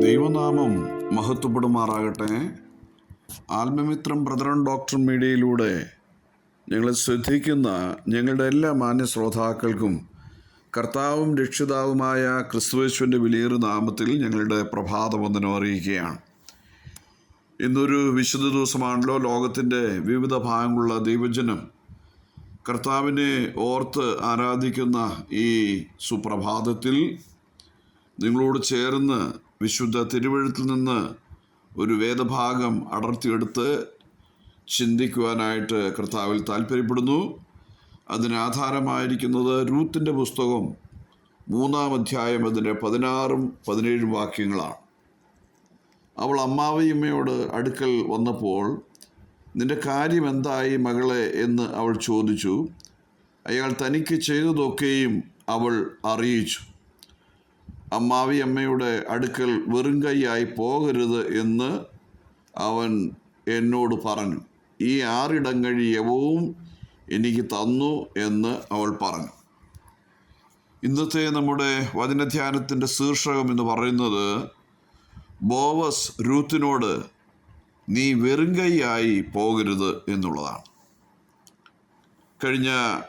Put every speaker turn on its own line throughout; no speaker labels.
ദൈവനാമം മഹത്വപ്പെടുമാറാകട്ടെ. ആത്മമിത്രം brethren doctor മീഡിയയിലൂടെ ഞങ്ങളെ ശ്രദ്ധിക്കുന്ന ഞങ്ങളുടെ എല്ലാ മാന്യ ശ്രോതാക്കൾക്കും കർത്താവും രക്ഷിതാവുമായ ക്രിസ്തുവേശ്വന്റെ വിലയേറിയ നാമത്തിൽ ഞങ്ങളുടെ പ്രഭാതവന്ദനം അറിയിക്കുകയാണ്. ഇന്നൊരു വിശുദ്ധ ദിവസമാണല്ലോ ലോകത്തിന്റെ വിവിധ ഭാഗങ്ങളുള്ള ദൈവജനം കർത്താവിനെ ഓർത്ത് ആരാധിക്കുന്ന ഈ സുപ്രഭാതത്തിൽ നിങ്ങളോട് ചേർന്ന് വിശുദ്ധ തിരുവഴുത്തിൽ നിന്ന് ഒരു വേദഭാഗം അടർത്തിയെടുത്ത് ചിന്തിക്കുവാനായിട്ട് കർത്താവിൽ താല്പര്യപ്പെടുന്നു അതിനാധാരമായിരിക്കുന്നത് രൂത്തിന്റെ പുസ്തകം മൂന്നാം അധ്യായം അതിന്റെ പതിനാറും പതിനേഴും വാക്യങ്ങളാണ്. അവൾ അമ്മാവിയമ്മയോട് അടുക്കൽ വന്നപ്പോൾ നിന്റെ കാര്യം എന്തായി മകളെ? എന്ന് അവൾ ചോദിച്ചു. അയാൾ തനിക്ക് ചെയ്തതൊക്കെയും അവൾ അറിയിച്ചു. അമ്മാവി അമ്മയുടെ അടുക്കൽ വെറും കൈയായി പോകരുത് എന്ന് അവൻ എന്നോട് പറഞ്ഞു. ഈ ആറിടങ്ങഴി യവവും എനിക്ക് തന്നു എന്ന് അവൾ പറഞ്ഞു. ഇന്നത്തെ നമ്മുടെ വചനധ്യാനത്തിന്റെ ശീർഷകം എന്ന് പറയുന്നത് ബോവസ് രൂത്തിനോട് നീ വെറും കൈയായി പോകരുത് എന്നുള്ളതാണ്. കഴിഞ്ഞ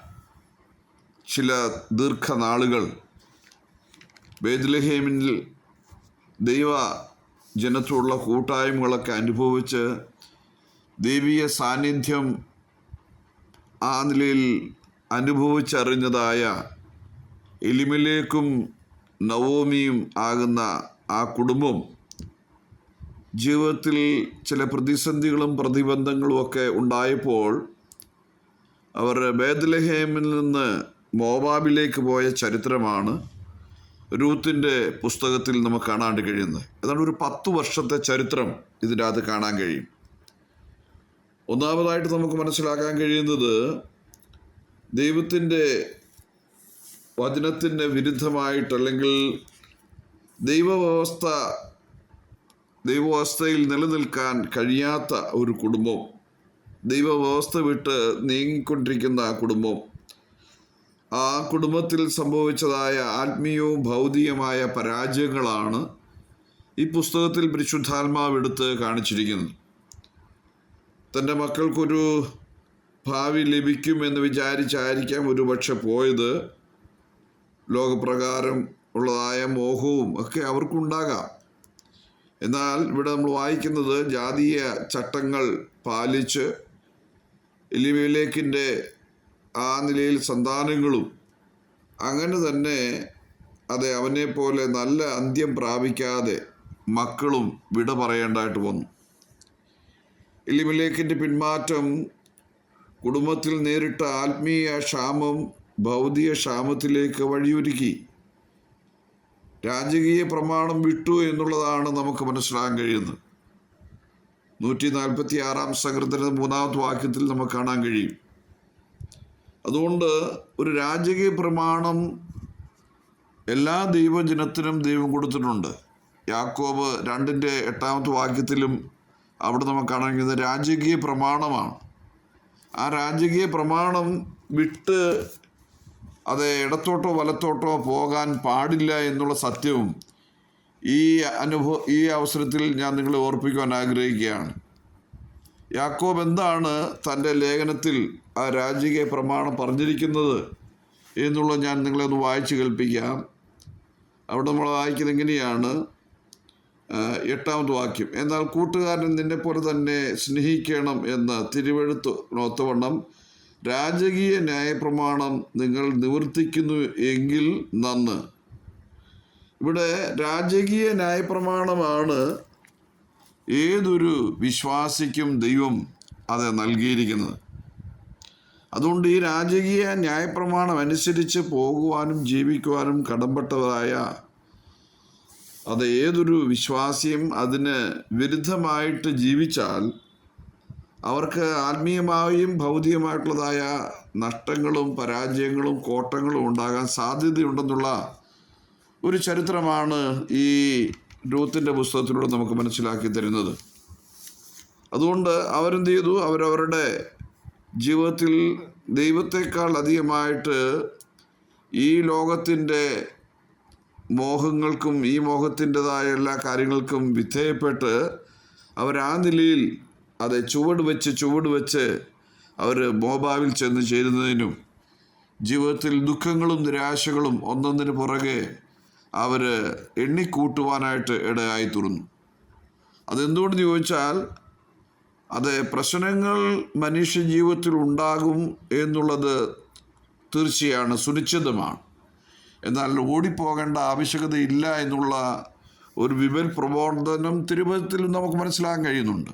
ചില ദീർഘനാളുകൾ ബേദ്ലഹേമിൽ ദൈവ ജനത്തോടുള്ള കൂട്ടായ്മകളൊക്കെ അനുഭവിച്ച് ദൈവീയ സാന്നിധ്യം ആ നിലയിൽ അനുഭവിച്ചറിഞ്ഞതായ എലിമിലേക്കും നവോമിയും ആകുന്ന ആ കുടുംബം ജീവിതത്തിൽ ചില പ്രതിസന്ധികളും പ്രതിബന്ധങ്ങളും ഒക്കെ ഉണ്ടായപ്പോൾ അവർ ബേദ്ലഹേമിൽ നിന്ന് മോബാബിലേക്ക് പോയ ചരിത്രമാണ്. രൂത്തിന്റെ പുസ്തകത്തിൽ നമുക്ക് കാണാണ്ട് കഴിയുന്നത്. ഏതാണ്ട് ഒരു പത്ത് വർഷത്തെ ചരിത്രം ഇതിന്റെ അകത്ത് കാണാൻ കഴിയും. ഒന്നാമതായിട്ട് നമുക്ക് മനസ്സിലാക്കാൻ കഴിയുന്നത് ദൈവത്തിന്റെ വചനത്തിന് വിരുദ്ധമായിട്ട് അല്ലെങ്കിൽ ദൈവവ്യവസ്ഥ ദൈവവ്യവസ്ഥയിൽ നിലനിൽക്കാൻ കഴിയാത്ത ഒരു കുടുംബം ദൈവവ്യവസ്ഥ വിട്ട് നീങ്ങിക്കൊണ്ടിരിക്കുന്ന കുടുംബം ആ കുടുംബത്തിൽ സംഭവിച്ചതായ ആത്മീയവും ഭൗതികമായ പരാജയങ്ങളാണ് ഈ പുസ്തകത്തിൽ പരിശുദ്ധാത്മാവ് എടുത്ത് കാണിച്ചിരിക്കുന്നത്. തന്റെ മക്കൾക്കൊരു ഭാവി ലഭിക്കുമെന്ന് വിചാരിച്ചായിരിക്കാം ഒരുപക്ഷെ പോയത്. ലോകപ്രകാരം ഉള്ളതായ മോഹവും ഒക്കെ അവർക്കുണ്ടാകാം. എന്നാൽ ഇവിടെ നമ്മൾ വായിക്കുന്നത് ജാതീയ ചട്ടങ്ങൾ പാലിച്ച് എലിവേലേക്കിന്റെ ആ നിലയിൽ സന്താനങ്ങളും അങ്ങനെ തന്നെ അതെ പോലെ നല്ല അന്ത്യം പ്രാപിക്കാതെ മക്കളും വിട പറയേണ്ടതായിട്ട് വന്നു. ഇലിമിലേക്കിന്റെ പിന്മാറ്റം കുടുംബത്തിൽ നേരിട്ട ആത്മീയ ക്ഷാമം ഭൗതിക ക്ഷാമത്തിലേക്ക് വഴിയൊരുക്കി. രാജകീയ പ്രമാണം വിട്ടു എന്നുള്ളതാണ് നമുക്ക് മനസ്സിലാക്കാൻ കഴിയുന്നത്. നൂറ്റി നാൽപ്പത്തി ആറാം സങ്കൃതത്തിന്റെ മൂന്നാമത്തെ വാക്യത്തിൽ നമുക്ക് കാണാൻ കഴിയും. അതുകൊണ്ട് ഒരു രാജകീയ പ്രമാണം എല്ലാ ദൈവജനത്തിനും ദൈവം കൊടുത്തിട്ടുണ്ട്. യാക്കോബ് രണ്ടിന്റെ എട്ടാമത്തെ വാക്യത്തിലും അവിടെ നമുക്ക് കാണാൻ കഴിയുന്നത് രാജകീയ പ്രമാണമാണ്. ആ രാജകീയ പ്രമാണം വിട്ട് അത് ഇടത്തോട്ടോ വലത്തോട്ടോ പോകാൻ പാടില്ല എന്നുള്ള സത്യവും ഈ അനുഭവ ഈ അവസരത്തിൽ ഞാൻ നിങ്ങളെ ഓർപ്പിക്കുവാൻ ആഗ്രഹിക്കുകയാണ്. യാക്കോബ് എന്താണ് തന്റെ ലേഖനത്തിൽ ആ രാജകീയ പ്രമാണം പറഞ്ഞിരിക്കുന്നത് എന്നുള്ളത് ഞാൻ നിങ്ങളെ ഒന്ന് വായിച്ചു കേൾപ്പിക്കാം. അവിടെ നമ്മൾ വായിക്കുന്നത് എങ്ങനെയാണ്? എട്ടാമത് വാക്യം. എന്നാൽ കൂട്ടുകാരൻ നിന്നെ പോലെ തന്നെ സ്നേഹിക്കണം എന്ന് തിരുവഴുത്ത് ഒത്തവണ്ണം രാജകീയ ന്യായപ്രമാണം നിങ്ങൾ നിവർത്തിക്കുന്നു എങ്കിൽ നന്ന്. ഇവിടെ രാജകീയ ന്യായപ്രമാണമാണ് ഏതൊരു വിശ്വാസിക്കും ദൈവം അത് നൽകിയിരിക്കുന്നത്. അതുകൊണ്ട് ഈ രാജകീയ ന്യായപ്രമാണം അനുസരിച്ച് പോകുവാനും ജീവിക്കുവാനും കടമ്പെട്ടതായ അത് ഏതൊരു വിശ്വാസിയും അതിന് വിരുദ്ധമായിട്ട് ജീവിച്ചാൽ അവർക്ക് ആത്മീയമായും ഭൗതികമായിട്ടുള്ളതായ നഷ്ടങ്ങളും പരാജയങ്ങളും കോട്ടങ്ങളും ഉണ്ടാകാൻ സാധ്യതയുണ്ടെന്നുള്ള ഒരു ചരിത്രമാണ് ഈ രൂത്തിന്റെ പുസ്തകത്തിലൂടെ നമുക്ക് മനസ്സിലാക്കി തരുന്നത്. അതുകൊണ്ട് അവരെന്ത് ചെയ്തു? അവരവരുടെ ജീവിതത്തിൽ ദൈവത്തെക്കാൾ അധികമായിട്ട് ഈ ലോകത്തിന്റെ മോഹങ്ങൾക്കും ഈ മോഹത്തിന്റെതായ എല്ലാ കാര്യങ്ങൾക്കും വിധേയപ്പെട്ട് അവർ ആ നിലയിൽ അത് ചുവട് വെച്ച് ചുവട് വെച്ച് അവർ മോബാവിൽ ചെന്ന് ചേരുന്നതിനും ജീവിതത്തിൽ ദുഃഖങ്ങളും നിരാശകളും ഒന്നൊന്നിന് പുറകെ അവർ എണ്ണിക്കൂട്ടുവാനായിട്ട് ഇടയായി തുറന്നു അതെന്തുകൊണ്ടെന്ന് ചോദിച്ചാൽ അത് പ്രശ്നങ്ങൾ മനുഷ്യ ജീവിതത്തിൽ ഉണ്ടാകും എന്നുള്ളത് തീർച്ചയാണ് സുനിശ്ചിതമാണ്. എന്നാൽ ഓടിപ്പോകേണ്ട ആവശ്യകതയില്ല എന്നുള്ള ഒരു വിവൽ പ്രബോധനം തിരുവനന്തപുരത്തിൽ നമുക്ക് മനസ്സിലാക്കാൻ കഴിയുന്നുണ്ട്.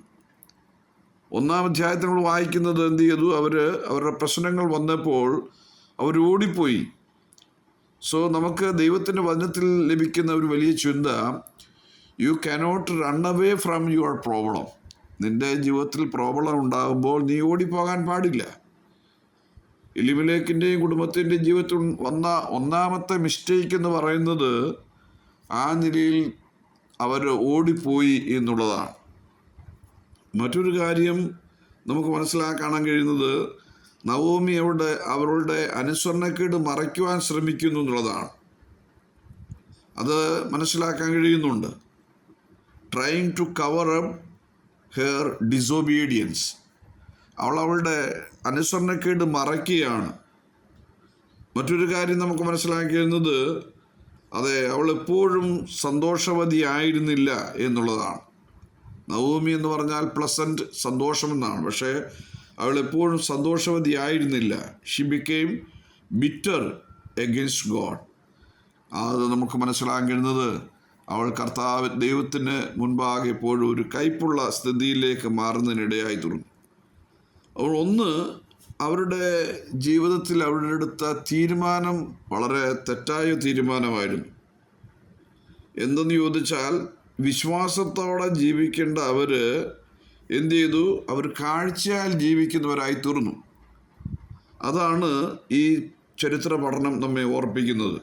ഒന്നാം അധ്യായത്തിൽ നമ്മൾ വായിക്കുന്നത് എന്ത് ചെയ്തു? അവർ അവരുടെ പ്രശ്നങ്ങൾ വന്നപ്പോൾ അവർ ഓടിപ്പോയി സോ നമുക്ക് ദൈവത്തിന്റെ വചനത്തിൽ ലഭിക്കുന്ന ഒരു വലിയ ചിന്ത you cannot run away from your problem നിന്റെ ജീവിതത്തിൽ പ്രോബ്ലം ഉണ്ടാകുമ്പോൾ നീ ഓടിപ്പോകാൻ പാടില്ല. എലിമിലേക്കിന്റെയും കുടുംബത്തിന്റെയും ജീവിതത്തിൽ വന്ന ഒന്നാമത്തെ മിസ്റ്റേക്ക് എന്ന് പറയുന്നത് ആ നിലയിൽ അവർ ഓടിപ്പോയി എന്നുള്ളതാണ്. മറ്റൊരു കാര്യം നമുക്ക് മനസ്സിലാക്കാൻ കഴിയുന്നത് നവോമി അവിടെ അവരുടെ അനുസരണക്കേട് മറയ്ക്കുവാൻ ശ്രമിക്കുന്നു എന്നുള്ളതാണ്. അത് മനസ്സിലാക്കാൻ കഴിയുന്നുണ്ട്. Trying to cover up her disobedience അവൾ അവളുടെ അനുസരണക്കേട് മറയ്ക്കുകയാണ്. മറ്റൊരു കാര്യം നമുക്ക് മനസ്സിലാക്കിയിരുന്നത് അതെ അവൾ എപ്പോഴും സന്തോഷവതി ആയിരുന്നില്ല എന്നുള്ളതാണ്. നവോമി എന്ന് പറഞ്ഞാൽ പ്ലസന്റ് സന്തോഷമെന്നാണ്. പക്ഷേ അവൾ എപ്പോഴും സന്തോഷവതിയായിരുന്നില്ല. She became bitter against God അത് നമുക്ക് മനസ്സിലാക്കാൻ കഴിയുന്നത് അവൾ കർത്താവ് ദൈവത്തിന് മുൻപാകെ എപ്പോഴും ഒരു കയ്പുള്ള സ്ഥിതിയിലേക്ക് മാറുന്നതിനിടയായി തുടങ്ങി. അവൾ ഒന്ന് അവരുടെ ജീവിതത്തിൽ അവരുടെ എടുത്ത തീരുമാനം വളരെ തെറ്റായ തീരുമാനമായിരുന്നു. എന്തെന്ന് ചോദിച്ചാൽ വിശ്വാസത്തോടെ ജീവിക്കേണ്ട അവർ എന്ത് ചെയ്തു? അവർ കാഴ്ചയാൽ ജീവിക്കുന്നവരായി തീർന്നു. അതാണ് ഈ ചരിത്ര പഠനം നമ്മെ ഓർപ്പിക്കുന്നത്.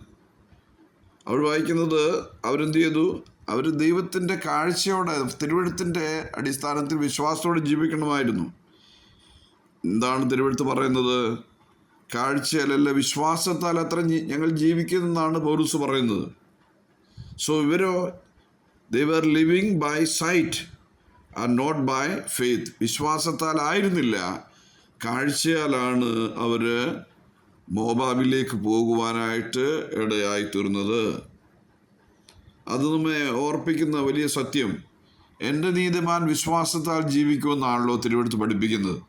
അവർ വായിക്കുന്നത് അവരെന്ത് ചെയ്തു? അവർ ദൈവത്തിന്റെ കാഴ്ചയോടെ തിരുവഴുത്തിന്റെ അടിസ്ഥാനത്തിൽ വിശ്വാസത്തോടെ ജീവിക്കണമായിരുന്നു. എന്താണ് തിരുവഴുത്ത് പറയുന്നത്? കാഴ്ചയല്ല വിശ്വാസത്താൽ അത്ര ഞങ്ങൾ ജീവിക്കുന്നതെന്നാണ് പൗരൂസ് പറയുന്നത്. So ഇവരോ they were living by sight not by faith വിശ്വാസത്താൽ ആയിരുന്നില്ല. കാഴ്ചയാലാണ് അവർ മോബാബിലേക്ക് പോകുവാനായിട്ട് ഇടയായി തീർന്നത് അത് നമ്മെ ഓർപ്പിക്കുന്ന വലിയ സത്യം. എന്റെ നീതിമാൻ വിശ്വാസത്താൽ ജീവിക്കുമെന്നാണല്ലോ തിരുവെടുത്ത് പഠിപ്പിക്കുന്നത്.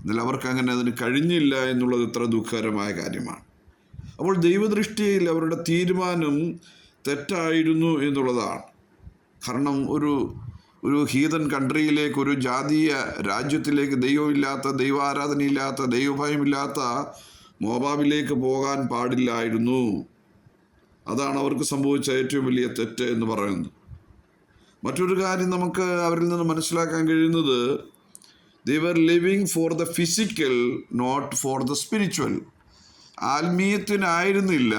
എന്നാൽ അവർക്ക് അങ്ങനെ അതിന് കഴിഞ്ഞില്ല എന്നുള്ളത് ഇത്ര ദുഃഖകരമായ കാര്യമാണ്. അപ്പോൾ ദൈവദൃഷ്ടിയിൽ അവരുടെ തീരുമാനം തെറ്റായിരുന്നു എന്നുള്ളതാണ്. കാരണം ഒരു ഒരു ഹീതൻ കൺട്രിയിലേക്ക് ഒരു ജാതീയ രാജ്യത്തിലേക്ക് ദൈവമില്ലാത്ത ദൈവാരാധനയില്ലാത്ത ദൈവഭയമില്ലാത്ത മോബാബിലേക്ക് പോകാൻ പാടില്ലായിരുന്നു. അതാണ് അവർക്ക് സംഭവിച്ച ഏറ്റവും വലിയ തെറ്റ് എന്ന് പറയുന്നത്. മറ്റൊരു കാര്യം നമുക്ക് അവരിൽ നിന്ന് മനസ്സിലാക്കാൻ കഴിയുന്നത് they living for the physical not for the spiritual ആത്മീയത്തിനായിരുന്നില്ല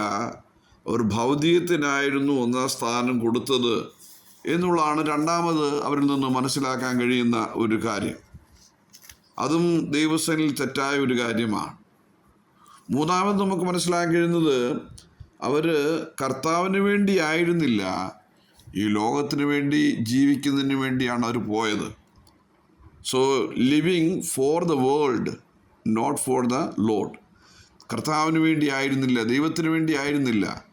ഒരു ഭൗതികത്തിനായിരുന്നു ഒന്നാം സ്ഥാനം കൊടുത്തത്. എന്നുള്ളതാണ് രണ്ടാമത് അവരിൽ നിന്ന് മനസ്സിലാക്കാൻ കഴിയുന്ന ഒരു കാര്യം. അതും ദൈവസനിൽ തെറ്റായ ഒരു കാര്യമാണ്. മൂന്നാമത് നമുക്ക് മനസ്സിലാക്കാൻ കഴിയുന്നത് അവർ കർത്താവിന് വേണ്ടി ആയിരുന്നില്ല ഈ ലോകത്തിന് വേണ്ടി ജീവിക്കുന്നതിന് വേണ്ടിയാണ് അവർ പോയത്. So living for the world not for the Lord കർത്താവിന് വേണ്ടി ആയിരുന്നില്ല ദൈവത്തിന് വേണ്ടി ആയിരുന്നില്ല.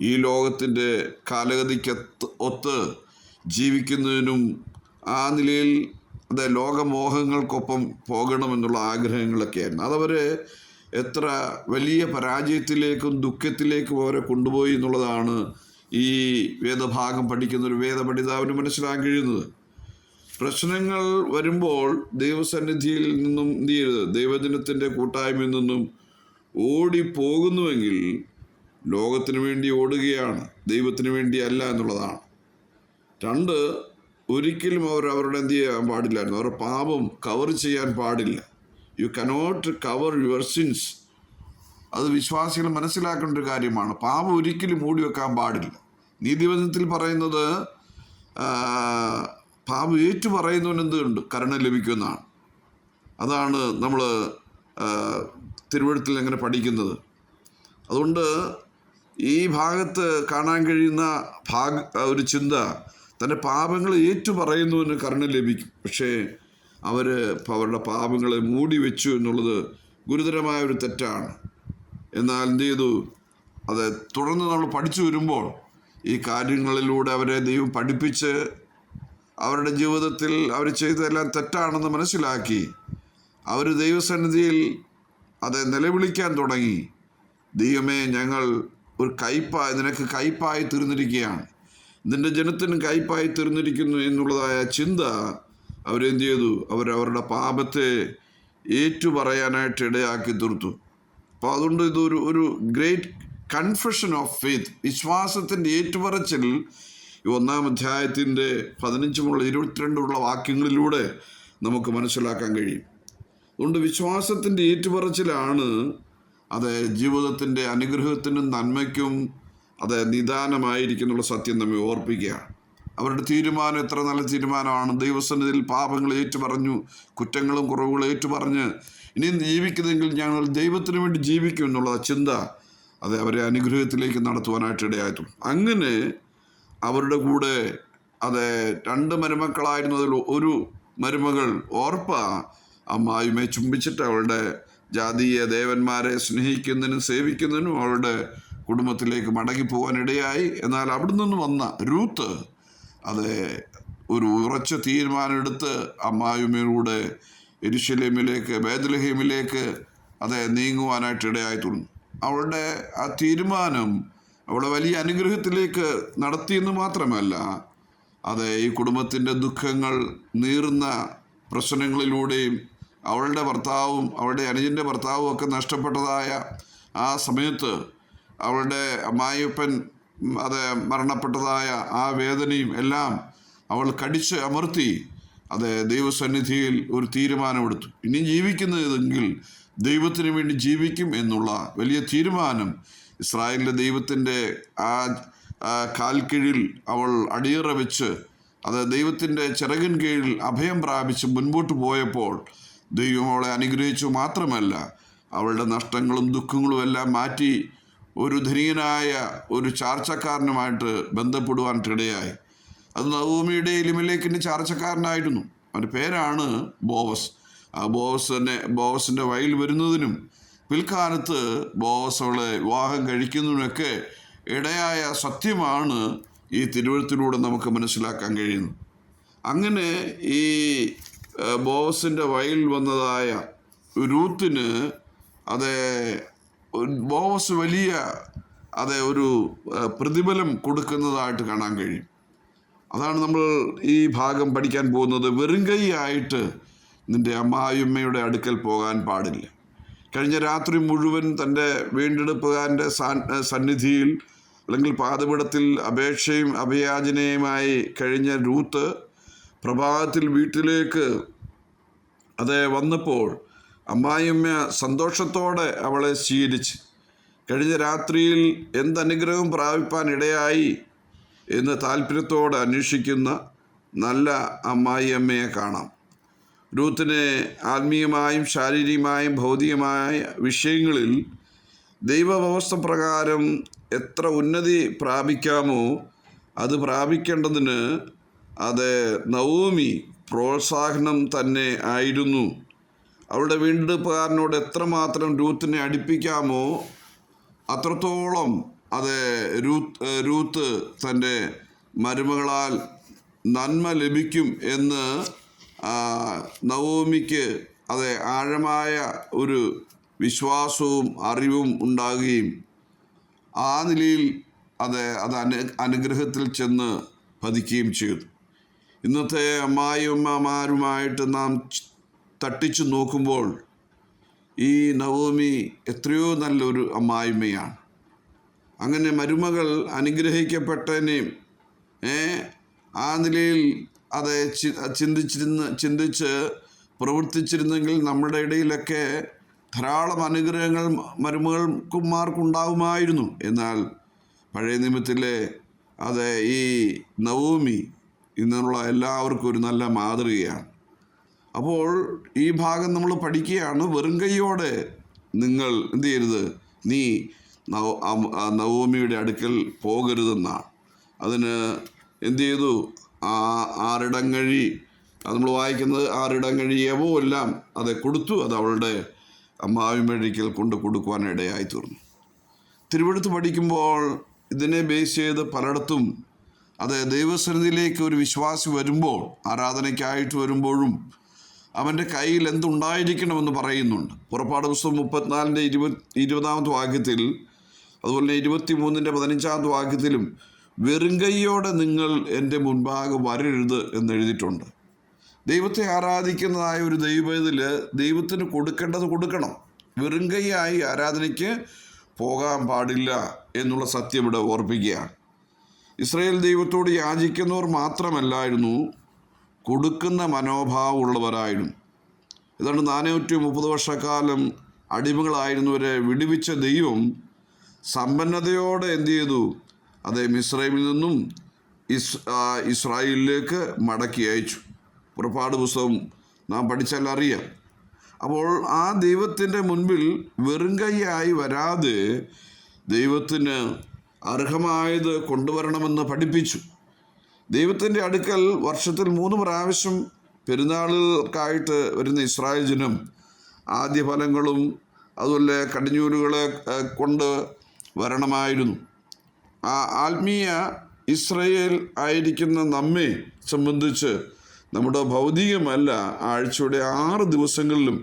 ഈ ലോകത്തിന്റെ കാലഗതിക്ക് ഒത്ത് ജീവിക്കുന്നതിനും ആ നിലയിൽ അതെ ലോകമോഹങ്ങൾക്കൊപ്പം പോകണമെന്നുള്ള ആഗ്രഹങ്ങളൊക്കെയായിരുന്നു. അതവർ എത്ര വലിയ പരാജയത്തിലേക്കും ദുഃഖത്തിലേക്കും അവരെ കൊണ്ടുപോയി എന്നുള്ളതാണ് ഈ വേദഭാഗം പഠിക്കുന്ന ഒരു വേദപഠിതാവിന് മനസ്സിലാക്കാൻ കഴിയുന്നത്. പ്രശ്നങ്ങൾ വരുമ്പോൾ ദൈവസന്നിധിയിൽ നിന്നും എന്ത് ചെയ്യരുത്? ദൈവജനത്തിന്റെ കൂട്ടായ്മയിൽ നിന്നും ഓടിപ്പോകുന്നുവെങ്കിൽ ലോകത്തിന് വേണ്ടി ഓടുകയാണ് ദൈവത്തിന് വേണ്ടിയല്ല എന്നുള്ളതാണ്. രണ്ട് ഒരിക്കലും അവർ അവരുടെ എന്ത് ചെയ്യാൻ പാടില്ലായിരുന്നു. അവരുടെ പാപം കവർ ചെയ്യാൻ പാടില്ല. You cannot cover your sins അത് വിശ്വാസികൾ മനസ്സിലാക്കേണ്ട ഒരു കാര്യമാണ്. പാപം ഒരിക്കലും മൂടി വെക്കാൻ പാടില്ല. നീതിവചനത്തിൽ പറയുന്നത് പാപം ഏറ്റു പറയുന്നവന് എന്തുണ്ട് കരുണ ലഭിക്കുമെന്നാണ് അതാണ് നമ്മൾ തിരുവഴുത്തിൽ അങ്ങനെ പഠിക്കുന്നത്. അതുകൊണ്ട് ഈ ഭാഗത്ത് കാണാൻ കഴിയുന്ന ഭാഗ ഒരു ചിന്ത തന്റെ പാപങ്ങൾ ഏറ്റുപറയുന്നതിന് കരുണ ലഭിക്കും. പക്ഷേ അവർ അവരുടെ പാപങ്ങളെ മൂടി വെച്ചു എന്നുള്ളത് ഗുരുതരമായ ഒരു തെറ്റാണ്. എന്നാൽ എന്ത് ചെയ്തു? അത് തുടർന്ന് നമ്മൾ പഠിച്ചു വരുമ്പോൾ ഈ കാര്യങ്ങളിലൂടെ അവരെ ദൈവം പഠിപ്പിച്ച് അവരുടെ ജീവിതത്തിൽ അവർ ചെയ്തതെല്ലാം തെറ്റാണെന്ന് മനസ്സിലാക്കി അവർ ദൈവസന്നിധിയിൽ അത് നിലവിളിക്കാൻ തുടങ്ങി. ദൈവമേ ഞങ്ങൾ ഒരു കയ്പായി നിനക്ക് കയ്പായി തീർന്നിരിക്കുകയാണ്. നിന്റെ ജനത്തിന് കയ്പായി തീർന്നിരിക്കുന്നു എന്നുള്ളതായ ചിന്ത അവരെന്ത് ചെയ്തു? അവരവരുടെ പാപത്തെ ഏറ്റുപറയാനായിട്ട് ഇടയാക്കി തീർത്തു. അപ്പോൾ അതുകൊണ്ട് ഇതൊരു ഒരു ഗ്രേറ്റ് കൺഫെഷൻ ഓഫ് ഫെയ്ത്ത് വിശ്വാസത്തിന്റെ ഏറ്റുപറച്ചിൽ ഒന്നാം അധ്യായത്തിന്റെ പതിനഞ്ച് മുതൽ ഇരുപത്തിരണ്ടുള്ള വാക്യങ്ങളിലൂടെ നമുക്ക് മനസ്സിലാക്കാൻ കഴിയും. അതുകൊണ്ട് വിശ്വാസത്തിന്റെ ഏറ്റുപറച്ചിലാണ് അത് ജീവിതത്തിന്റെ അനുഗ്രഹത്തിനും നന്മയ്ക്കും അത് നിദാനമായിരിക്കുന്നുള്ള സത്യം നമ്മെ ഓർപ്പിക്കുകയാണ് അവരുടെ തീരുമാനം എത്ര നല്ല തീരുമാനമാണ്. ദൈവസന്നിധിയിൽ പാപങ്ങൾ ഏറ്റുപറഞ്ഞു കുറ്റങ്ങളും കുറവുകളും ഏറ്റുപറഞ്ഞ് ഇനിയും ജീവിക്കുന്നെങ്കിൽ ഞങ്ങൾ ദൈവത്തിന് വേണ്ടി ജീവിക്കും എന്നുള്ള ചിന്ത അത് അവരെ അനുഗ്രഹത്തിലേക്ക് നടത്തുവാനായിട്ട് ഇടയായിട്ടു. അങ്ങനെ അവരുടെ കൂടെ അത് രണ്ട് മരുമക്കളായിരുന്നതിൽ ഒരു മരുമകൾ ഓർപ്പ അമ്മായുമെ ചുംബിച്ചിട്ട് അവളുടെ ജാതീയ ദേവന്മാരെ സ്നേഹിക്കുന്നതിനും സേവിക്കുന്നതിനും അവളുടെ കുടുംബത്തിലേക്ക് മടങ്ങി പോകാൻ ഇടയായി എന്നാൽ അവിടെ നിന്ന് വന്ന രൂത്ത് അത് ഒരു ഉറച്ച തീരുമാനമെടുത്ത് അമ്മായുമയിലൂടെ എരിശലേമിലേക്ക് ബേദലഹീമിലേക്ക് അത് നീങ്ങുവാനായിട്ട് ഇടയായി തുടങ്ങി. അവളുടെ ആ തീരുമാനം അവളെ വലിയ അനുഗ്രഹത്തിലേക്ക് നടത്തിയെന്ന് മാത്രമല്ല അത് ഈ കുടുംബത്തിന്റെ ദുഃഖങ്ങൾ നീറുന്ന പ്രശ്നങ്ങളിലൂടെയും അവളുടെ ഭർത്താവും അവളുടെ അനുജന്റെ ഭർത്താവും ഒക്കെ നഷ്ടപ്പെട്ടതായ ആ സമയത്ത് അവളുടെ അമ്മായിയപ്പൻ അത് മരണപ്പെട്ടതായ ആ വേദനയും എല്ലാം അവൾ കടിച്ച് അമർത്തി അത് ദൈവസന്നിധിയിൽ ഒരു തീരുമാനമെടുത്തു. ഇനി ജീവിക്കുന്നതെങ്കിൽ ദൈവത്തിന് വേണ്ടി ജീവിക്കും എന്നുള്ള വലിയ തീരുമാനം ഇസ്രായേലിലെ ദൈവത്തിന്റെ ആ ആ കാൽക്കീഴിൽ അവൾ അടിയറ വെച്ച് അത് ദൈവത്തിന്റെ ചിറകിൻ കീഴിൽ അഭയം പ്രാപിച്ച് മുൻപോട്ട് പോയപ്പോൾ ദൈവം അവളെ അനുഗ്രഹിച്ചു. മാത്രമല്ല അവളുടെ നഷ്ടങ്ങളും ദുഃഖങ്ങളും എല്ലാം മാറ്റി ഒരു ധനികനായ ഒരു ചാർച്ചക്കാരനുമായിട്ട് ബന്ധപ്പെടുവാനായിട്ട് ഇടയായി. അത് നവൂമിയുടെ എലിമലേക്കിന്റെ ചാർച്ചക്കാരനായിരുന്നു. അവന്റെ പേരാണ് ബോവസ്. ആ ബോവസ് തന്നെ ബോവസിന്റെ വയൽ വരുന്നതിനും പിൽക്കാലത്ത് ബോവസ് അവളെ വിവാഹം കഴിക്കുന്നതിനൊക്കെ ഇടയായ സത്യമാണ് ഈ തിരുവഴുത്തിലൂടെ നമുക്ക് മനസ്സിലാക്കാൻ കഴിയുന്നു അങ്ങനെ ഈ ബോവസിന്റെ വയൽ വന്നതായ രൂത്തിന് അത് ബോവസ് വലിയ അതെ ഒരു പ്രതിഫലം കൊടുക്കുന്നതായിട്ട് കാണാൻ കഴിയും. അതാണ് നമ്മൾ ഈ ഭാഗം പഠിക്കാൻ പോകുന്നത്. വെറും കൈയായിട്ട് നിന്റെ അമ്മായിയമ്മയുടെ അടുക്കൽ പോകാൻ പാടില്ല. കഴിഞ്ഞ രാത്രി മുഴുവൻ തന്റെ വീണ്ടെടുപ്പുകാരന്റെ സന്നിധിയിൽ അല്ലെങ്കിൽ പാതപിടത്തിൽ അപേക്ഷയും അഭയാചനയുമായി കഴിഞ്ഞ രൂത്ത് പ്രഭാതത്തിൽ വീട്ടിലേക്ക് അതെ വന്നപ്പോൾ അമ്മായിയമ്മ സന്തോഷത്തോടെ അവളെ സ്വീകരിച്ച് കഴിഞ്ഞ രാത്രിയിൽ എന്തനുഗ്രഹം പ്രാപിപ്പാൻ ഇടയായി എന്ന് താല്പര്യത്തോടെ അന്വേഷിക്കുന്ന നല്ല അമ്മായിയമ്മയെ കാണാം. രൂത്തിനെ ആത്മീയമായും ശാരീരികമായും ഭൗതികമായ വിഷയങ്ങളിൽ ദൈവവ്യവസ്ഥ പ്രകാരം എത്ര ഉന്നതി പ്രാപിക്കാമോ അത് പ്രാപിക്കേണ്ടതിന് അത് നവോമി പ്രോത്സാഹനം തന്നെ ആയിരുന്നു. അവളുടെ വീണ്ടെടുപ്പുകാരനോട് എത്രമാത്രം രൂത്തിനെ അടുപ്പിക്കാമോ അത്രത്തോളം അത് രൂത്ത് രൂത്ത് തന്റെ മരുമകളാൽ നന്മ ലഭിക്കും എന്ന് നവോമിക്ക് അത് ആഴമായ ഒരു വിശ്വാസവും അറിവും ഉണ്ടാകുകയും ആ നിലയിൽ അത് അത് അനു അനുഗ്രഹത്തിൽ ചെന്ന് പതിക്കുകയും ചെയ്തു. ഇന്നത്തെ അമ്മായിയമ്മമാരുമായിട്ട് നാം തട്ടിച്ചു നോക്കുമ്പോൾ ഈ നവോമി എത്രയോ നല്ലൊരു അമ്മായിമ്മയാണ്. അങ്ങനെ മരുമകൾ അനുഗ്രഹിക്കപ്പെട്ടതിനെയും ആ നിലയിൽ അത് ചിന്തിച്ചിരുന്ന് ചിന്തിച്ച് പ്രവർത്തിച്ചിരുന്നെങ്കിൽ നമ്മുടെ ഇടയിലൊക്കെ ധാരാളം അനുഗ്രഹങ്ങൾ മരുമകൾക്കുമാർക്കുണ്ടാകുമായിരുന്നു എന്നാൽ പഴയ നിയമത്തിലെ അത് ഈ നവോമി ഇന്നുള്ള എല്ലാവർക്കും ഒരു നല്ല മാതൃകയാണ്. അപ്പോൾ ഈ ഭാഗം നമ്മൾ പഠിക്കുകയാണ്. വെറും കൈയോടെ നിങ്ങൾ എന്ത് ചെയ്യരുത്. നീ നവ നവോമിയുടെ അടുക്കൽ പോകരുതെന്നാണ്. അതിന് എന്ത് ചെയ്തു? ആ ആറിടങ്ങഴി അത് നമ്മൾ വായിക്കുന്നത് ആറിടങ്ങഴി യവോ എല്ലാം അത് കൊടുത്തു. അത് അവളുടെ അമ്മാവിമഴിക്കൽ കൊണ്ട് കൊടുക്കുവാൻ ഇടയായി തീർന്നു. തിരുവെടുത്ത് പഠിക്കുമ്പോൾ ഇതിനെ ബേസ് ചെയ്ത് പലയിടത്തും അത് ദൈവസന്നിധിയിലേക്ക് ഒരു വിശ്വാസി വരുമ്പോൾ ആരാധനയ്ക്കായിട്ട് വരുമ്പോഴും അവന്റെ കയ്യിൽ എന്തുണ്ടായിരിക്കണമെന്ന് പറയുന്നുണ്ട്. പുറപ്പാട് പുസ്തകം മുപ്പത്തിനാലിന്റെ ഇരുപത് ഇരുപതാമത്തെ വാക്യത്തിൽ അതുപോലെ തന്നെ ഇരുപത്തി മൂന്നിന്റെ പതിനഞ്ചാമത്തെ വാക്യത്തിലും വെറുങ്കൈയോടെ നിങ്ങൾ എന്റെ മുൻപാകെ വരരുത് എന്ന് എഴുതിയിട്ടുണ്ട്. ദൈവത്തെ ആരാധിക്കുന്നതായ ഒരു ദൈവത്തിൽ ദൈവത്തിന് കൊടുക്കേണ്ടത് കൊടുക്കണം. വെറുങ്കൈയായി ആരാധനയ്ക്ക് പോകാൻ പാടില്ല എന്നുള്ള സത്യം ഇവിടെ ഓർപ്പിക്കുകയാണ്. ഇസ്രയേൽ ദൈവത്തോട് യാചിക്കുന്നവർ മാത്രമല്ലായിരുന്നു കൊടുക്കുന്ന മനോഭാവമുള്ളവരായിരുന്നു. ഏതാണ്ട് നാനൂറ്റി മുപ്പത് വർഷക്കാലം അടിമകളായിരുന്നവരെ വിടുവിച്ച ദൈവം സമ്പന്നതയോടെ എന്ത് ചെയ്തു? അതേ മിസ്രൈമിൽ നിന്നും ഇസ് ഇസ്രായേലിലേക്ക് മടക്കി അയച്ചു. പുറപ്പാട് പുസ്തകം നാം പഠിച്ചാൽ അറിയാം. അപ്പോൾ ആ ദൈവത്തിന്റെ മുൻപിൽ വെറും കൈയായി വരാതെ ദൈവത്തിന് അർഹമായത് കൊണ്ടുവരണമെന്ന് പഠിപ്പിച്ചു. ദൈവത്തിന്റെ അടുക്കൽ വർഷത്തിൽ മൂന്ന് പ്രാവശ്യം പെരുന്നാളുകൾക്കായിട്ട് വരുന്ന ഇസ്രായേൽ ജനം ആദ്യ ഫലങ്ങളും അതുപോലെ കടിഞ്ഞൂലുകളെ കൊണ്ട് വരണമായിരുന്നു. ആ ആത്മീയ ഇസ്രയേൽ ആയിരിക്കുന്ന നമ്മെ സംബന്ധിച്ച് നമ്മുടെ ഭൗതികമല്ല ആഴ്ചയുടെ ആറ് ദിവസങ്ങളിലും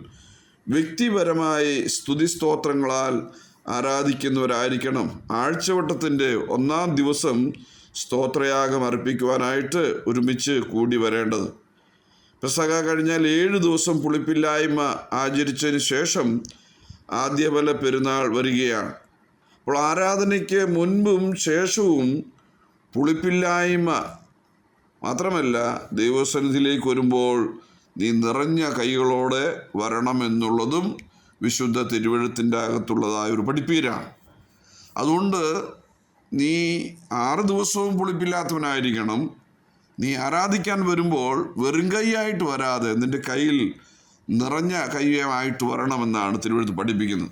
വ്യക്തിപരമായി സ്തുതി സ്തോത്രങ്ങളാൽ ആരാധിക്കുന്നവരായിരിക്കണം. ആഴ്ചവട്ടത്തിന്റെ ഒന്നാം ദിവസം സ്തോത്രയാഗം അർപ്പിക്കുവാനായിട്ട് ഒരുമിച്ച് കൂടി വരേണ്ടത്. പെസക കഴിഞ്ഞാൽ ഏഴ് ദിവസം പുളിപ്പില്ലായ്മ ആചരിച്ചതിന് ശേഷം ആദ്യബല പെരുന്നാൾ വരികയാണ്. അപ്പോൾ ആരാധനയ്ക്ക് മുൻപും ശേഷവും പുളിപ്പില്ലായ്മ മാത്രമല്ല ദൈവസന്നിധിയിലേക്ക് വരുമ്പോൾ നീ നിറഞ്ഞ കൈകളോടെ വരണമെന്നുള്ളതും വിശുദ്ധ തിരുവഴുത്തിന്റെ അകത്തുള്ളതായ ഒരു പഠിപ്പീരാണ്. അതുകൊണ്ട് നീ ആറ് ദിവസവും പുളിപ്പില്ലാത്തവനായിരിക്കണം. നീ ആരാധിക്കാൻ വരുമ്പോൾ വെറും കൈയായിട്ട് വരാതെ നിന്റെ കയ്യിൽ നിറഞ്ഞ കൈയുമായിട്ട് വരണമെന്നാണ് തിരുവഴുത്ത് പഠിപ്പിക്കുന്നത്.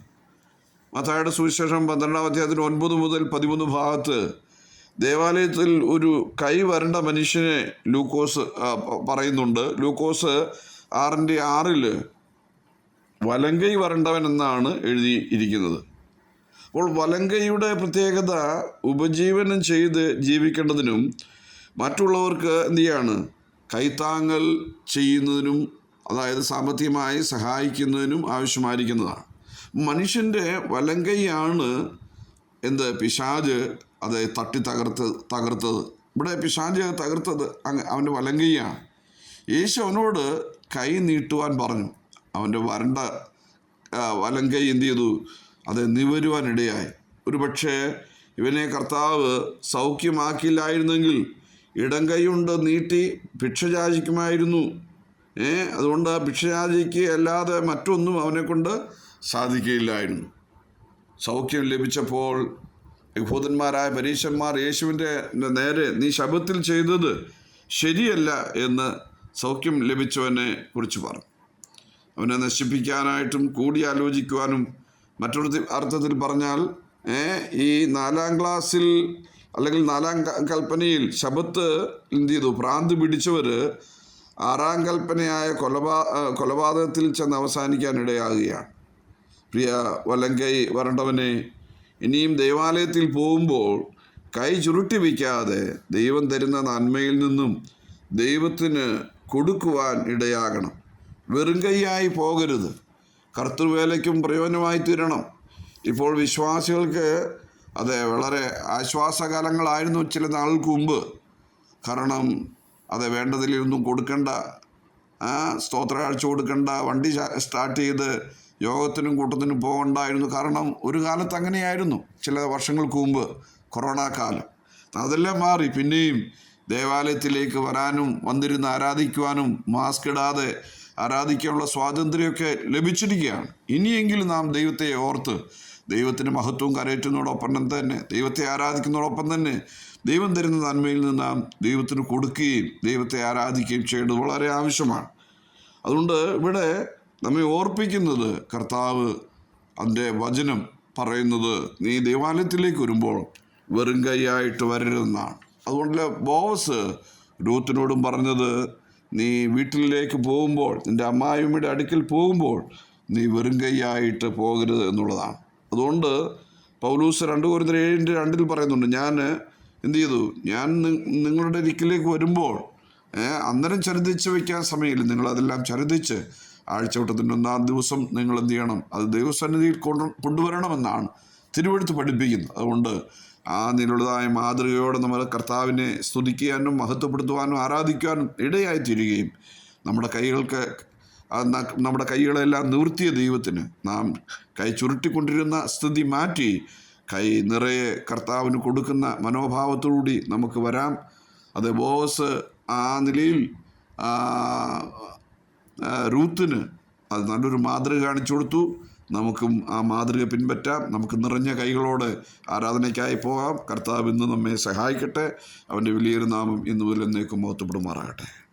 മത്തായുടെ സുവിശേഷം പന്ത്രണ്ടാം അധ്യായത്തിന് ഒൻപത് മുതൽ പതിമൂന്ന് ഭാഗത്ത് ദേവാലയത്തിൽ ഒരു കൈ വരണ്ട മനുഷ്യനെ ലൂക്കോസ് പറയുന്നുണ്ട്. ലൂക്കോസ് ആറിന്റെ ആറിൽ വലങ്കൈ വരണ്ടവൻ എന്നാണ് എഴുതിയിരിക്കുന്നത്. അപ്പോൾ വലങ്കയുടെ പ്രത്യേകത ഉപജീവനം ചെയ്ത് ജീവിക്കേണ്ടതിനും മറ്റുള്ളവർക്ക് എന്ത് ചെയ്യാണ്? കൈത്താങ്ങൽ ചെയ്യുന്നതിനും അതായത് സാമ്പത്തികമായി സഹായിക്കുന്നതിനും ആവശ്യമായിരിക്കുന്നതാണ്. മനുഷ്യന്റെ വലങ്കയാണ് എന്ത്? പിശാജ് അത് തട്ടി തകർത്ത് തകർത്തത്. ഇവിടെ പിശാജ് തകർത്തത് അവന്റെ വലങ്കയാണ്. യേശു അവനോട് കൈ നീട്ടുവാൻ പറഞ്ഞു. അവന്റെ വരണ്ട വലങ്കൈ എന്ത് ചെയ്തു? അത് നിവരുവാനിടയായി. ഒരു പക്ഷേ ഇവനെ കർത്താവ് സൗഖ്യമാക്കിയില്ലായിരുന്നെങ്കിൽ ഇടം കൈയുണ്ട് നീട്ടി ഭിക്ഷ യാചിക്കുമായിരുന്നു ഏ അതുകൊണ്ട് ഭിക്ഷചാചിക്ക് അല്ലാതെ മറ്റൊന്നും അവനെക്കൊണ്ട് സാധിക്കുകയില്ലായിരുന്നു. സൗഖ്യം ലഭിച്ചപ്പോൾ യഹൂദന്മാരായ പരീശന്മാർ യേശുവിന്റെ നേരെ നീ ശബത്തിൽ ചെയ്തത് ശരിയല്ല എന്ന് സൗഖ്യം ലഭിച്ചവനെ കുറിച്ച് പറഞ്ഞു. അവനെ നശിപ്പിക്കാനായിട്ടും കൂടിയാലോചിക്കുവാനും മറ്റൊരു അർത്ഥത്തിൽ പറഞ്ഞാൽ ഈ നാലാം ക്ലാസ്സിൽ അല്ലെങ്കിൽ നാലാം കൽപ്പനയിൽ ശബത്ത് എന്ത് ചെയ്തു? ഭ്രാന്ത് പിടിച്ചവർ ആറാം കൽപ്പനയായ കൊലപാ കൊലപാതകത്തിൽ ചെന്ന് അവസാനിക്കാൻ ഇടയാകുകയാണ് പ്രിയ വലങ്കൈ വരണ്ടവനെ ഇനിയും ദൈവാലയത്തിൽ പോകുമ്പോൾ കൈ ചുരുട്ടി വയ്ക്കാതെ ദൈവം തരുന്ന നന്മയിൽ നിന്നും ദൈവത്തിന് കൊടുക്കുവാൻ ഇടയാകണം. വെറും കൈയായി പോകരുത്. കർത്തൃവേലയ്ക്കും പ്രയോജനമായി തീരണം ഇപ്പോൾ വിശ്വാസികൾക്ക് അത് വളരെ ആശ്വാസകാലങ്ങളായിരുന്നു ചില നാളുകൾക്ക് മുമ്പ്. കാരണം അത് വേണ്ടതിലൊന്നും കൊടുക്കേണ്ട. സ്തോത്ര കാഴ്ച കൊടുക്കേണ്ട. വണ്ടി സ്റ്റാർട്ട് ചെയ്ത് യോഗത്തിനും കൂട്ടത്തിനും പോകണ്ടായിരുന്നു. കാരണം ഒരു കാലത്ത് അങ്ങനെയായിരുന്നു ചില വർഷങ്ങൾക്ക് മുമ്പ് കൊറോണ കാലം. അതെല്ലാം മാറി. പിന്നെയും ദേവാലയത്തിലേക്ക് വരാനും വന്നിരുന്ന് ആരാധിക്കുവാനും മാസ്ക് ഇടാതെ ആരാധിക്കാനുള്ള സ്വാതന്ത്ര്യമൊക്കെ ലഭിച്ചിരിക്കുകയാണ്. ഇനിയെങ്കിലും നാം ദൈവത്തെ ഓർത്ത് ദൈവത്തിന്റെ മഹത്വവും കരയറ്റുന്നതോടൊപ്പം തന്നെ ദൈവത്തെ ആരാധിക്കുന്നതോടൊപ്പം തന്നെ ദൈവം തരുന്ന നന്മയിൽ നിന്ന് നാം ദൈവത്തിന് കൊടുക്കുകയും ദൈവത്തെ ആരാധിക്കുകയും ചെയ്യേണ്ടത് വളരെ ആവശ്യമാണ്. അതുകൊണ്ട് ഇവിടെ നമ്മെ ഓർപ്പിക്കുന്നത് കർത്താവ് അതിന്റെ വചനം പറയുന്നത് നീ ദേവാലയത്തിലേക്ക് വരുമ്പോൾ വെറും കൈയായിട്ട് വരരുതെന്നാണ്. അതുകൊണ്ട് ബോസ് രൂത്തിനോടും പറഞ്ഞത് നീ വീട്ടിലേക്ക് പോകുമ്പോൾ നിന്റെ അമ്മായിമ്മയുടെ അടുക്കൽ പോകുമ്പോൾ നീ വെറും കൈയായിട്ട് പോകരുത് എന്നുള്ളതാണ്. അതുകൊണ്ട് പൗലൂസ് രണ്ട് കോരുന്ന ഏഴിന്റെ രണ്ടിൽ പറയുന്നുണ്ട് ഞാൻ എന്ത് ചെയ്തു? ഞാൻ നിങ്ങളുടെ ദിക്കിലേക്ക് വരുമ്പോൾ അന്നേരം ചരിതിച്ച് വയ്ക്കാൻ സമയമില്ല. നിങ്ങളതെല്ലാം ചരിതിച്ച് ആഴ്ചവട്ടത്തിന്റെ ഒന്നാം ദിവസം നിങ്ങൾ എന്ത് ചെയ്യണം? അത് ദൈവസന്നിധിയിൽ കൊണ്ട് കൊണ്ടുവരണമെന്നാണ് തിരുവെടുത്ത് പഠിപ്പിക്കുന്നത്. അതുകൊണ്ട് ആ നിലുള്ളതായ മാതൃകയോടെ നമ്മൾ കർത്താവിനെ സ്തുതിക്കാനും മഹത്വപ്പെടുത്തുവാനും ആരാധിക്കുവാനും ഇടയായി തീരുകയും നമ്മുടെ കൈകൾക്ക് നമ്മുടെ കൈകളെല്ലാം നിവൃത്തിയ ദൈവത്തിന് നാം കൈ ചുരുട്ടിക്കൊണ്ടിരുന്ന സ്ഥിതി മാറ്റി കൈ നിറയെ കർത്താവിന് കൊടുക്കുന്ന മനോഭാവത്തോടുകൂടി നമുക്ക് വരാം. അത് ബോസ് ആ നിലയിൽ റൂത്തിന് അത് നല്ലൊരു മാതൃക കാണിച്ചു കൊടുത്തു. നമുക്കും ആ മാതൃക പിൻപറ്റാം. നമുക്ക് നിറഞ്ഞ കൈകളോട് ആരാധനയ്ക്കായി പോകാം. കർത്താവ് ഇന്ന് നമ്മെ സഹായിക്കട്ടെ. അവന്റെ വലിയൊരു നാമം ഇന്ന് മുതൽ എന്നേക്കും മഹത്വപ്പെടുമാറാകട്ടെ